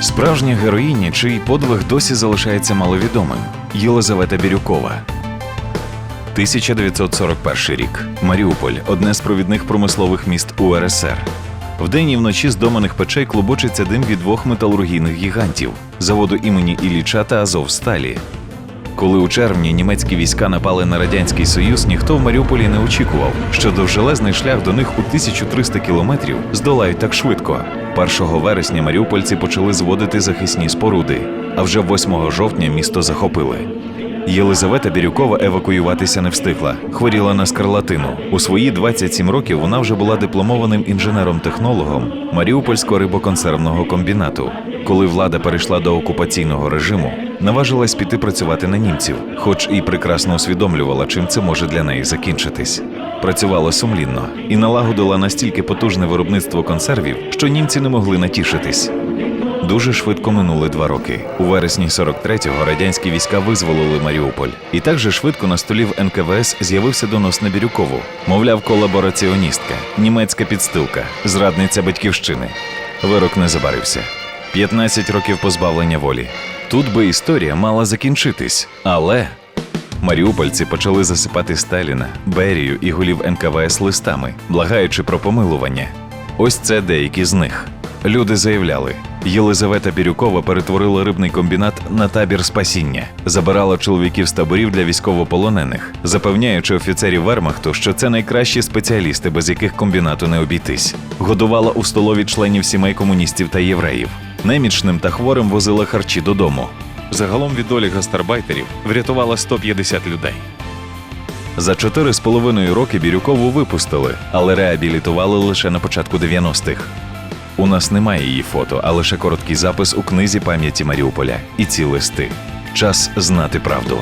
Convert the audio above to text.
Справжня героїня, чий подвиг досі залишається маловідомим Єлизавета Бірюкова. 1941 рік. Маріуполь одне з провідних промислових міст УРСР. Вдень і вночі з доманих печей клубочиться дим від двох металургійних гігантів заводу імені Ілліча та Азовсталі. Коли у червні німецькі війська напали на радянський союз, ніхто в Маріуполі не очікував, що довжелезний шлях до них у 1300 кілометрів здолають так швидко. 1 вересня маріупольці почали зводити захисні споруди, а вже 8 жовтня місто захопили. Єлизавета Бірюкова евакуюватися не встигла, хворіла на скарлатину. У свої 27 років вона вже була дипломованим інженером-технологом Маріупольського рибоконсервного комбінату. Коли влада перейшла до окупаційного режиму, наважилась піти працювати на німців, хоч і прекрасно усвідомлювала, чим це може для неї закінчитись. Працювала сумлінно і налагодила настільки потужне виробництво консервів, що німці не могли натішитись. Дуже швидко минули два роки. У вересні 43-го радянські війська визволили Маріуполь. І так же швидко на столі НКВС з'явився донос на Бірюкову. Мовляв, колабораціоністка, німецька підстилка, зрадниця батьківщини. Вирок не забарився. 15 років позбавлення волі. Тут би історія мала закінчитись, але маріупольці почали засипати Сталіна, Берію і голів НКВС листами, благаючи про помилування. Ось це деякі з них. Люди заявляли, Єлизавета Бірюкова перетворила рибний комбінат на табір спасіння, забирала чоловіків з таборів для військовополонених, запевняючи офіцерів Вермахту, що це найкращі спеціалісти, без яких комбінату не обійтись. Годувала у столові членів сімей комуністів та євреїв. Немічним та хворим возила харчі додому. Загалом від долі гастарбайтерів врятувала 150 людей. За чотири з половиною роки Бірюкову випустили, але реабілітували лише на початку 90-х. У нас немає її фото, а лише короткий запис у книзі пам'яті Маріуполя і ці листи. Час знати правду.